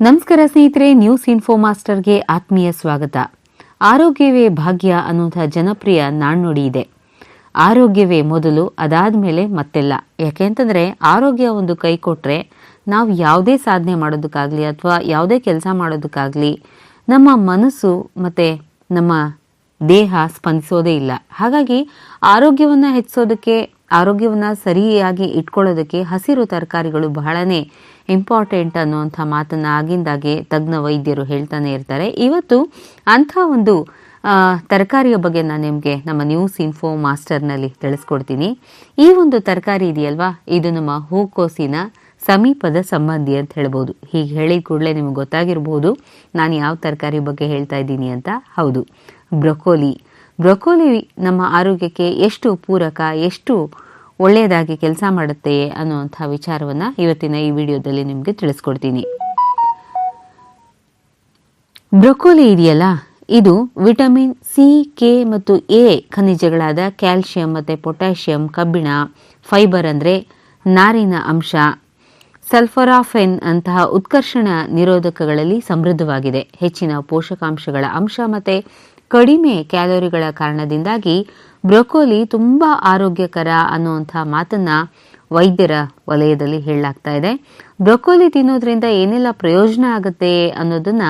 ನಮಸ್ಕಾರ ಸ್ನೇಹಿತರೆ news info ಮಾಸ್ಟರ್ಗೆ ಆತ್ಮೀಯ ಸ್ವಾಗತ. ಆರೋಗ್ಯವೇ ಭಾಗ್ಯ ಅನ್ನುವಂಥ ಜನಪ್ರಿಯ ನಾಣ್ಣುಡಿ ಇದೆ. ಆರೋಗ್ಯವೇ ಮೊದಲು ಅದಾದ ಮೇಲೆ ಮತ್ತೆಲ್ಲ ಯಾಕೆಂತಂದರೆ ಆರೋಗ್ಯ ಒಂದು ಕೈ ಕೊಟ್ಟರೆ ನಾವು ಯಾವುದೇ ಸಾಧನೆ ಮಾಡೋದಕ್ಕಾಗಲಿ ಅಥವಾ ಯಾವುದೇ ಕೆಲಸ ಮಾಡೋದಕ್ಕಾಗಲಿ ನಮ್ಮ ಮನಸ್ಸು ಮತ್ತು ನಮ್ಮ ದೇಹ ಸ್ಪಂದಿಸೋದೇ ಇಲ್ಲ. ಹಾಗಾಗಿ ಆರೋಗ್ಯವನ್ನು ಹೆಚ್ಚಿಸೋದಕ್ಕೆ ಆರೋಗ್ಯವನ್ನ ಸರಿಯಾಗಿ ಇಟ್ಕೊಳ್ಳೋದಕ್ಕೆ ಹಸಿರು ತರಕಾರಿಗಳು ಬಹಳನೇ ಇಂಪಾರ್ಟೆಂಟ್ ಅನ್ನುವಂಥ ಮಾತನ್ನ ಆಗಿಂದಾಗೆ ತಜ್ಞ ವೈದ್ಯರು ಹೇಳ್ತಾನೆ ಇರ್ತಾರೆ. ಇವತ್ತು ಅಂಥ ಒಂದು ತರಕಾರಿಯ ಬಗ್ಗೆ ನಾನು ನಿಮಗೆ ನಮ್ಮ ನ್ಯೂಸ್ ಇನ್ಫೋ ಮಾಸ್ಟರ್ನಲ್ಲಿ ತಿಳಿಸ್ಕೊಡ್ತೀನಿ. ಈ ಒಂದು ತರಕಾರಿ ಇದೆಯಲ್ವಾ? ಇದು ನಮ್ಮ ಹೂಕೋಸಿನ ಸಮೀಪದ ಸಂಬಂಧಿ ಅಂತ ಹೇಳ್ಬೋದು. ಹೀಗೆ ಹೇಳಿದ ಕೂಡಲೇ ನಿಮಗೆ ಗೊತ್ತಾಗಿರ್ಬೋದು ನಾನು ಯಾವ ತರಕಾರಿ ಬಗ್ಗೆ ಹೇಳ್ತಾ ಇದ್ದೀನಿ ಅಂತ. ಹೌದು, ಬ್ರೊಕೋಲಿ. ಬ್ರೊಕೋಲಿ ನಮ್ಮ ಆರೋಗ್ಯಕ್ಕೆ ಎಷ್ಟು ಪೂರಕ, ಎಷ್ಟು ಒಳ್ಳೆಯದಾಗಿ ಕೆಲಸ ಮಾಡುತ್ತೆ ಅನ್ನುವಂಥ ವಿಚಾರವನ್ನ ಇವತ್ತಿನ ಈ ವಿಡಿಯೋದಲ್ಲಿ ನಿಮಗೆ ತಿಳಿಸ್ಕೊಡ್ತೀನಿ. ಬ್ರೊಕೋಲಿ ಇದೆಯಲ್ಲ? ಇದು ವಿಟಮಿನ್ ಸಿ, ಕೆ ಮತ್ತು ಎ ಖನಿಜಗಳಾದ ಕ್ಯಾಲ್ಸಿಯಂ ಮತ್ತು ಪೊಟ್ಯಾಷಿಯಂ, ಕಬ್ಬಿಣ, ಫೈಬರ್ ಅಂದರೆ ನಾರಿನ ಅಂಶ. ಸಲ್ಫರಾಫೆನ್ ಅಂತಹ ಉತ್ಕರ್ಷಣ ನಿರೋಧಕಗಳಲ್ಲಿ ಸಮೃದ್ಧವಾಗಿದೆ. ಹೆಚ್ಚಿನ ಪೋಷಕಾಂಶಗಳ ಅಂಶ ಮತ್ತು ಕಡಿಮೆ ಕ್ಯಾಲೋರಿಗಳ ಕಾರಣದಿಂದಾಗಿ ಬ್ರೊಕೋಲಿ ತುಂಬ ಆರೋಗ್ಯಕರ ಅನ್ನುವಂಥ ಮಾತನ್ನ ವೈದ್ಯರ ವಲಯದಲ್ಲಿ ಹೇಳಲಾಗ್ತಾ ಇದೆ. ಬ್ರೊಕೋಲಿ ತಿನ್ನೋದ್ರಿಂದ ಏನೆಲ್ಲ ಪ್ರಯೋಜನ ಆಗುತ್ತೆ ಅನ್ನೋದನ್ನ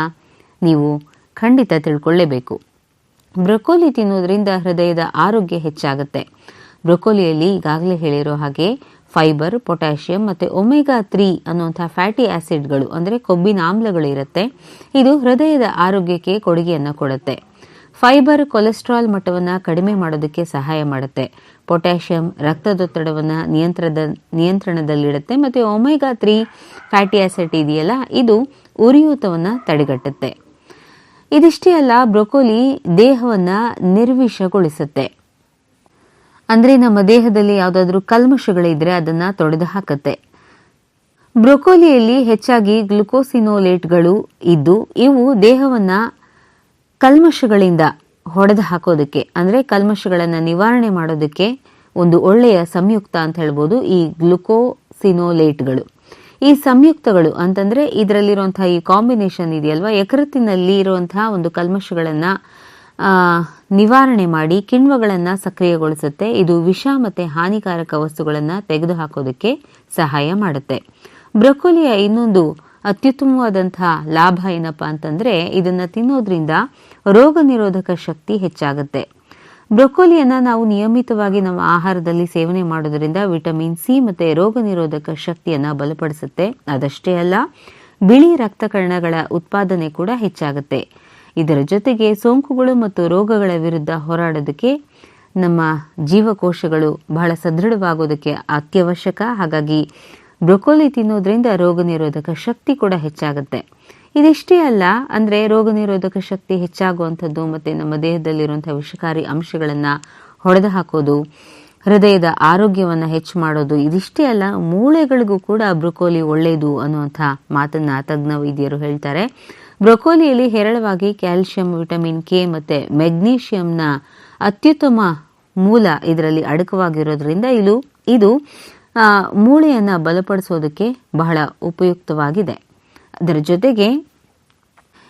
ನೀವು ಖಂಡಿತ ತಿಳ್ಕೊಳ್ಳೇಬೇಕು. ಬ್ರೊಕೋಲಿ ತಿನ್ನೋದ್ರಿಂದ ಹೃದಯದ ಆರೋಗ್ಯ ಹೆಚ್ಚಾಗುತ್ತೆ. ಬ್ರೊಕೋಲಿಯಲ್ಲಿ ಈಗಾಗಲೇ ಹೇಳಿರೋ ಹಾಗೆ ಫೈಬರ್, ಪೊಟ್ಯಾಷಿಯಂ ಮತ್ತು ಒಮೆಗಾ ತ್ರೀ ಅನ್ನುವಂಥ ಫ್ಯಾಟಿ ಆ್ಯಸಿಡ್ಗಳು ಅಂದರೆ ಕೊಬ್ಬಿನ ಆಮ್ಲಗಳು ಇರುತ್ತೆ. ಇದು ಹೃದಯದ ಆರೋಗ್ಯಕ್ಕೆ ಕೊಡುಗೆಯನ್ನು ಕೊಡುತ್ತೆ. ಫೈಬರ್ ಕೊಲೆಸ್ಟ್ರಾಲ್ ಮಟ್ಟವನ್ನು ಕಡಿಮೆ ಮಾಡೋದಕ್ಕೆ ಸಹಾಯ ಮಾಡುತ್ತೆ. ಪೊಟ್ಯಾಷಿಯಂ ರಕ್ತದೊತ್ತಡವನ್ನು ನಿಯಂತ್ರದ, ನಿಯಂತ್ರಣದಲ್ಲಿಡುತ್ತೆ ಮತ್ತು ಒಮೆಗಾ ತ್ರೀ ಫ್ಯಾಟಿ ಆಸಿಡ್ ಇದೆಯಲ್ಲ, ಇದು ಉರಿಯೂತವನ್ನು ತಡೆಗಟ್ಟುತ್ತೆ. ಇದಿಷ್ಟೇ ಅಲ್ಲ, ಬ್ರೊಕೋಲಿ ದೇಹವನ್ನು ನಿರ್ವಿಷಗೊಳಿಸುತ್ತೆ. ಅಂದರೆ ನಮ್ಮ ದೇಹದಲ್ಲಿ ಯಾವುದಾದ್ರೂ ಕಲ್ಮಶಗಳಿದ್ರೆ ಅದನ್ನು ತೊಡೆದು ಹಾಕುತ್ತೆ. ಬ್ರೊಕೋಲಿಯಲ್ಲಿ ಹೆಚ್ಚಾಗಿ ಗ್ಲುಕೋಸಿನೋಲೇಟ್ಗಳು ಇದ್ದು, ಇವು ದೇಹವನ್ನ ಕಲ್ಮಶಗಳಿಂದ ಹೊಡೆದು ಹಾಕೋದಕ್ಕೆ, ಅಂದರೆ ಕಲ್ಮಶಗಳನ್ನು ನಿವಾರಣೆ ಮಾಡೋದಕ್ಕೆ ಒಂದು ಒಳ್ಳೆಯ ಸಂಯುಕ್ತ ಅಂತ ಹೇಳ್ಬೋದು ಈ ಗ್ಲುಕೋಸಿನೋಲೇಟ್ಗಳು. ಈ ಸಂಯುಕ್ತಗಳು ಅಂತಂದರೆ ಇದರಲ್ಲಿರುವಂತಹ ಈ ಕಾಂಬಿನೇಷನ್ ಇದೆಯಲ್ವಾ? ಯಕೃತ್ತಿನಲ್ಲಿ ಇರುವಂತಹ ಒಂದು ಕಲ್ಮಶಗಳನ್ನು ನಿವಾರಣೆ ಮಾಡಿ ಕಿಣ್ವಗಳನ್ನು ಸಕ್ರಿಯಗೊಳಿಸುತ್ತೆ. ಇದು ವಿಷ ಮತ್ತು ಹಾನಿಕಾರಕ ವಸ್ತುಗಳನ್ನು ತೆಗೆದುಹಾಕೋದಕ್ಕೆ ಸಹಾಯ ಮಾಡುತ್ತೆ. ಬ್ರೊಕೊಲಿಯ ಇನ್ನೊಂದು ಅತ್ಯುತ್ತಮವಾದಂತಹ ಲಾಭ ಏನಪ್ಪ ಅಂತಂದ್ರೆ ಇದನ್ನ ತಿನ್ನೋದ್ರಿಂದ ರೋಗ ನಿರೋಧಕ ಶಕ್ತಿ ಹೆಚ್ಚಾಗುತ್ತೆ. ಬ್ರೊಕೋಲಿಯನ್ನ ನಾವು ನಿಯಮಿತವಾಗಿ ನಮ್ಮ ಆಹಾರದಲ್ಲಿ ಸೇವನೆ ಮಾಡೋದ್ರಿಂದ ವಿಟಮಿನ್ ಸಿ ಮತ್ತೆ ರೋಗ ನಿರೋಧಕ ಶಕ್ತಿಯನ್ನ ಬಲಪಡಿಸುತ್ತೆ. ಅದಷ್ಟೇ ಅಲ್ಲ, ಬಿಳಿ ರಕ್ತ ಕಣಗಳ ಉತ್ಪಾದನೆ ಕೂಡ ಹೆಚ್ಚಾಗುತ್ತೆ. ಇದರ ಜೊತೆಗೆ ಸೋಂಕುಗಳು ಮತ್ತು ರೋಗಗಳ ವಿರುದ್ಧ ಹೋರಾಡೋದಕ್ಕೆ ನಮ್ಮ ಜೀವಕೋಶಗಳು ಬಹಳ ಸದೃಢವಾಗೋದಕ್ಕೆ ಅತ್ಯವಶ್ಯಕ. ಹಾಗಾಗಿ ಬ್ರೊಕೋಲಿ ತಿನ್ನೋದ್ರಿಂದ ರೋಗ ನಿರೋಧಕ ಶಕ್ತಿ ಕೂಡ ಹೆಚ್ಚಾಗುತ್ತೆ. ಇದಿಷ್ಟೇ ಅಲ್ಲ, ಅಂದ್ರೆ ರೋಗ ನಿರೋಧಕ ಶಕ್ತಿ ಹೆಚ್ಚಾಗುವಂಥದ್ದು ಮತ್ತೆ ನಮ್ಮ ದೇಹದಲ್ಲಿರುವಂಥ ವಿಷಕಾರಿ ಅಂಶಗಳನ್ನ ಹೊಡೆದು ಹಾಕೋದು ಹೃದಯದ ಆರೋಗ್ಯವನ್ನ ಹೆಚ್ಚು ಮಾಡೋದು, ಇದಿಷ್ಟೇ ಅಲ್ಲ, ಮೂಳೆಗಳಿಗೂ ಕೂಡ ಬ್ರೊಕೋಲಿ ಒಳ್ಳೆಯದು ಅನ್ನುವಂಥ ಮಾತನ್ನ ತಜ್ಞ ವೈದ್ಯರು ಹೇಳ್ತಾರೆ. ಬ್ರೊಕೋಲಿಯಲ್ಲಿ ಹೇರಳವಾಗಿ ಕ್ಯಾಲ್ಸಿಯಂ ವಿಟಮಿನ್ ಕೆ ಮತ್ತೆ ಮೆಗ್ನೀಷಿಯಂನ ಅತ್ಯುತ್ತಮ ಮೂಲ ಇದರಲ್ಲಿ ಅಡಕವಾಗಿರೋದ್ರಿಂದ ಇದು ಇದು ಮೂಳೆಯನ್ನ ಬಲಪಡಿಸೋದಕ್ಕೆ ಬಹಳ ಉಪಯುಕ್ತವಾಗಿದೆ. ಅದರ ಜೊತೆಗೆ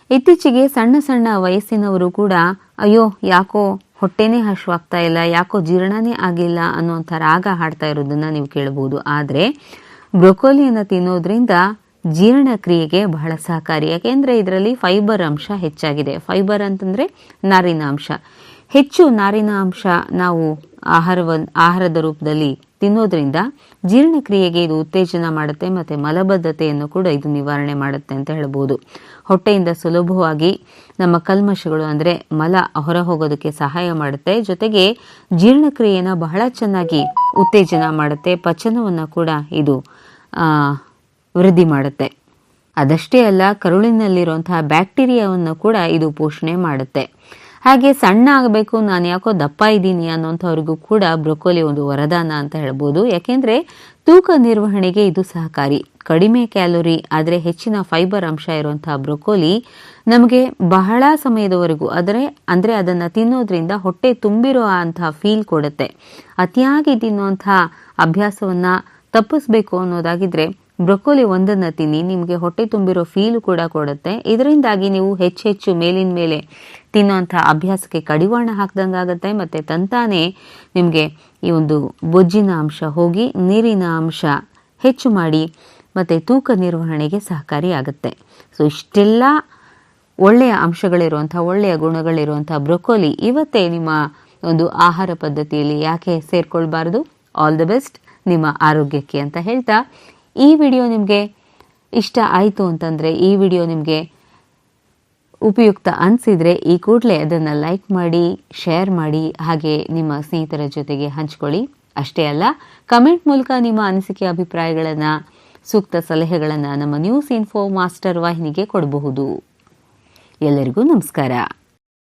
ಇತ್ತೀಚೆಗೆ ಸಣ್ಣ ಸಣ್ಣ ವಯಸ್ಸಿನವರು ಕೂಡ, ಅಯ್ಯೋ, ಯಾಕೋ ಹೊಟ್ಟೆನೇ ಹಶ್ವಾಗ್ತಾ ಇಲ್ಲ, ಯಾಕೋ ಜೀರ್ಣನೇ ಆಗಿಲ್ಲ ಅನ್ನುವಂಥ ರಾಗ ಹಾಡ್ತಾ ಇರೋದನ್ನ ನೀವು ಕೇಳಬಹುದು. ಆದರೆ ಬ್ರೊಕೋಲಿಯನ್ನು ತಿನ್ನೋದ್ರಿಂದ ಜೀರ್ಣಕ್ರಿಯೆಗೆ ಬಹಳ ಸಹಕಾರಿ. ಯಾಕೆಂದರೆ ಇದರಲ್ಲಿ ಫೈಬರ್ ಅಂಶ ಹೆಚ್ಚಾಗಿದೆ. ಫೈಬರ್ ಅಂತಂದರೆ ನಾರಿನ ಅಂಶ. ಹೆಚ್ಚು ನಾರಿನ ಅಂಶ ನಾವು ಆಹಾರವನ್, ಆಹಾರದ ರೂಪದಲ್ಲಿ ತಿನ್ನೋದ್ರಿಂದ ಜೀರ್ಣಕ್ರಿಯೆಗೆ ಇದು ಉತ್ತೇಜನ ಮಾಡುತ್ತೆ ಮತ್ತೆ ಮಲಬದ್ಧತೆಯನ್ನು ಕೂಡ ಇದು ನಿವಾರಣೆ ಮಾಡುತ್ತೆ ಅಂತ ಹೇಳ್ಬೋದು. ಹೊಟ್ಟೆಯಿಂದ ಸುಲಭವಾಗಿ ನಮ್ಮ ಕಲ್ಮಶಗಳು ಅಂದ್ರೆ ಮಲ ಹೊರ ಹೋಗೋದಕ್ಕೆ ಸಹಾಯ ಮಾಡುತ್ತೆ. ಜೊತೆಗೆ ಜೀರ್ಣಕ್ರಿಯೆನ ಬಹಳ ಚೆನ್ನಾಗಿ ಉತ್ತೇಜನ ಮಾಡುತ್ತೆ. ಪಚನವನ್ನ ಕೂಡ ಇದು ಆ, ವೃದ್ಧಿ ಮಾಡುತ್ತೆ. ಅದಷ್ಟೇ ಅಲ್ಲ ಕರುಳಿನಲ್ಲಿರುವಂತಹ ಬ್ಯಾಕ್ಟೀರಿಯಾವನ್ನು ಕೂಡ ಇದು ಪೋಷಣೆ ಮಾಡುತ್ತೆ. ಹಾಗೆ ಸಣ್ಣ ಆಗಬೇಕು, ನಾನು ಯಾಕೋ ದಪ್ಪ ಇದ್ದೀನಿ ಅನ್ನೋಂಥವ್ರಿಗೂ ಕೂಡ ಬ್ರೊಕೋಲಿ ಒಂದು ವರದಾನ ಅಂತ ಹೇಳ್ಬೋದು. ಯಾಕೆಂದರೆ ತೂಕ ನಿರ್ವಹಣೆಗೆ ಇದು ಸಹಕಾರಿ. ಕಡಿಮೆ ಕ್ಯಾಲೋರಿ, ಆದರೆ ಹೆಚ್ಚಿನ ಫೈಬರ್ ಅಂಶ ಇರುವಂತಹ ಬ್ರೊಕೋಲಿ ನಮಗೆ ಬಹಳ ಸಮಯದವರೆಗೂ, ಆದರೆ, ಅಂದರೆ ಅದನ್ನು ತಿನ್ನೋದ್ರಿಂದ ಹೊಟ್ಟೆ ತುಂಬಿರೋ ಅಂತಹ ಫೀಲ್ ಕೊಡುತ್ತೆ. ಅತಿಯಾಗಿ ತಿನ್ನುವಂತಹ ಅಭ್ಯಾಸವನ್ನು ತಪ್ಪಿಸ್ಬೇಕು ಅನ್ನೋದಾಗಿದ್ರೆ ಬ್ರೊಕೋಲಿ ಒಂದನ್ನು ತಿನ್ನಿ, ನಿಮಗೆ ಹೊಟ್ಟೆ ತುಂಬಿರೋ ಫೀಲು ಕೂಡ ಕೊಡುತ್ತೆ. ಇದರಿಂದಾಗಿ ನೀವು ಹೆಚ್ಚು ಹೆಚ್ಚು ಮೇಲಿನ ಮೇಲೆ ತಿನ್ನೋಂಥ ಅಭ್ಯಾಸಕ್ಕೆ ಕಡಿವಾಣ ಹಾಕ್ದಂಗಾಗತ್ತೆ. ಮತ್ತು ತಂತಾನೇ ನಿಮಗೆ ಈ ಒಂದು ಬೊಜ್ಜಿನ ಅಂಶ ಹೋಗಿ ನೀರಿನ ಅಂಶ ಹೆಚ್ಚು ಮಾಡಿ ಮತ್ತು ತೂಕ ನಿರ್ವಹಣೆಗೆ ಸಹಕಾರಿಯಾಗುತ್ತೆ ಸೊ ಇಷ್ಟೆಲ್ಲ ಒಳ್ಳೆಯ ಅಂಶಗಳಿರುವಂಥ, ಒಳ್ಳೆಯ ಗುಣಗಳಿರುವಂಥ ಬ್ರೊಕೋಲಿ ಇವತ್ತೇ ನಿಮ್ಮ ಒಂದು ಆಹಾರ ಪದ್ಧತಿಯಲ್ಲಿ ಯಾಕೆ ಸೇರ್ಕೊಳ್ಬಾರ್ದು? ಆಲ್ ದ ಬೆಸ್ಟ್ ನಿಮ್ಮ ಆರೋಗ್ಯಕ್ಕೆ ಅಂತ ಹೇಳ್ತಾ ಈ ವಿಡಿಯೋ ನಿಮಗೆ ಇಷ್ಟ ಆಯಿತು ಅಂತಂದರೆ ಈ ವಿಡಿಯೋ ನಿಮಗೆ ಉಪಯುಕ್ತ ಅನಿಸಿದರೆ ಈ ಕೂಡಲೇ ಅದನ್ನು ಲೈಕ್ ಮಾಡಿ ಶೇರ್ ಮಾಡಿ, ಹಾಗೆ ನಿಮ್ಮ ಸ್ನೇಹಿತರ ಜೊತೆಗೆ ಹಂಚ್ಕೊಳ್ಳಿ. ಅಷ್ಟೇ ಅಲ್ಲ ಕಮೆಂಟ್ ಮೂಲಕ ನಿಮ್ಮ ಅನಿಸಿಕೆ, ಅಭಿಪ್ರಾಯಗಳನ್ನು, ಸೂಕ್ತ ಸಲಹೆಗಳನ್ನು ನಮ್ಮ ನ್ಯೂಸ್ ಇನ್ಫೋ ಮಾಸ್ಟರ್ ವಾಹಿನಿಗೆ ಕೊಡಬಹುದು. ಎಲ್ಲರಿಗೂ ನಮಸ್ಕಾರ.